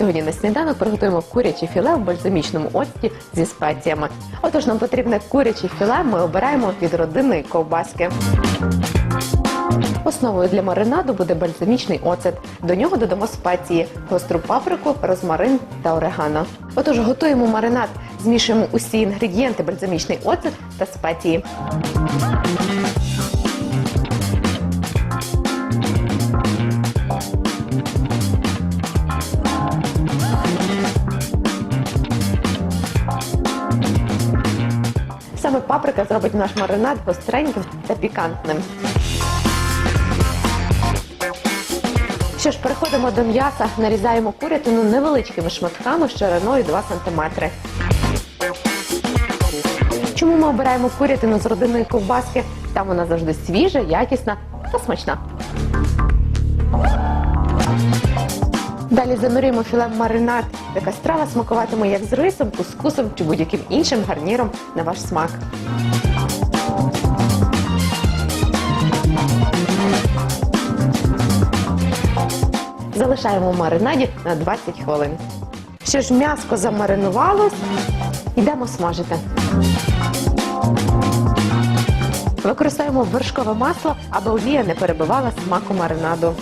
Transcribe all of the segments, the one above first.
Сьогодні на сніданок приготуємо куряче філе в бальзамічному оцті зі спеціями. Отож, нам потрібне куряче філе. Ми обираємо від родинної ковбаски. Основою для маринаду буде бальзамічний оцет. До нього додамо спеції, гостру паприку, розмарин та орегано. Отож, готуємо маринад, змішуємо усі інгредієнти, бальзамічний оцет та спеції. Саме паприка зробить наш маринад гостреньким та пікантним. Що ж, переходимо до м'яса, нарізаємо курятину невеличкими шматками шириною 2 см. Чому ми обираємо курятину з родинної ковбаски? Там вона завжди свіжа, якісна та смачна. Далі занурюємо філе в маринад. Така страва смакуватиме як з рисом, кускусом чи будь-яким іншим гарніром на ваш смак. Залишаємо в маринаді на 20 хвилин. Що ж, м'яско замаринувалось, йдемо смажити. Використаємо вершкове масло, аби олія не перебивала смаку маринаду.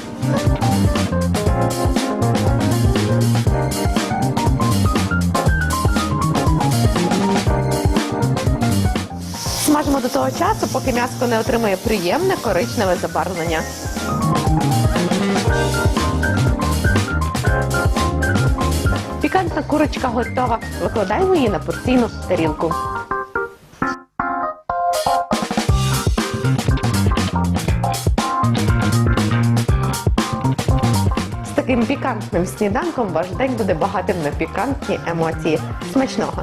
Смажимо до того часу, поки м'яско не отримує приємне коричневе забарвлення. Пікантна курочка готова. Викладаємо її на порційну тарілку. З таким пікантним сніданком ваш день буде багатим на пікантні емоції. Смачного!